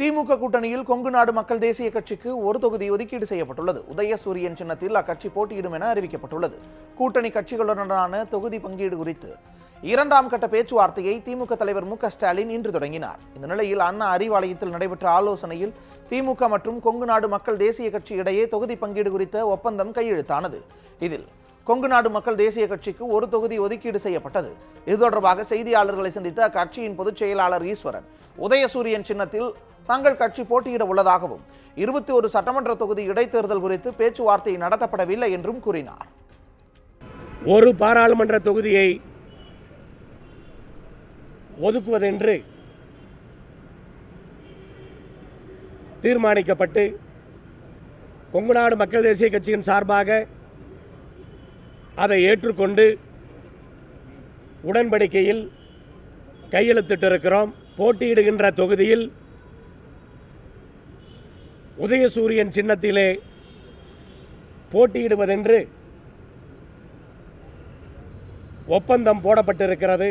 திமுக கூட்டணியில் கொங்கு நாடு மக்கள் தேசிய கட்சிக்கு ஒரு தொகுதி ஒதுக்கீடு செய்யப்பட்டுள்ளது. உதயசூரியன் சின்னத்தில் அக்கட்சி போட்டியிடும் என அறிவிக்கப்பட்டுள்ளது. கூட்டணி கட்சிகளுடனான தொகுதி பங்கீடு குறித்து இரண்டாம் கட்ட பேச்சுவார்த்தையை திமுக தலைவர் மு ஸ்டாலின் இன்று தொடங்கினார். இந்த நிலையில் அண்ணா அறிவாலயத்தில் நடைபெற்ற ஆலோசனையில் திமுக மற்றும் கொங்கு நாடு மக்கள் தேசிய கட்சி இடையே தொகுதி பங்கீடு குறித்த ஒப்பந்தம் கையெழுத்தானது. இதில் கொங்கு நாடு மக்கள் தேசிய கட்சிக்கு ஒரு தொகுதி ஒதுக்கீடு செய்யப்பட்டது. இது தொடர்பாக செய்தியாளர்களை சந்தித்த அக்கட்சியின் பொதுச் செயலாளர் ஈஸ்வரன் உதயசூரியன் சின்னத்தில் தங்கள் கட்சி போட்டியிட உள்ளதாகவும் இருபத்தி ஒரு சட்டமன்ற தொகுதி இடைத்தேர்தல் குறித்து பேச்சுவார்த்தை நடத்தப்படவில்லை என்றும் கூறினார். ஒரு பாராளுமன்ற தொகுதியை ஒதுக்குவதென்று தீர்மானிக்கப்பட்டு கொங்குநாடு மக்கள் தேசிய கட்சியின் சார்பாக அதை ஏற்றுக்கொண்டு உடன்படிக்கையில் கையெழுத்திட்டிருக்கிறோம். போட்டியிடுகின்ற தொகுதியில் உதயசூரியன் சின்னத்திலே போட்டியிடுவதென்று ஒப்பந்தம் போடப்பட்டிருக்கிறது.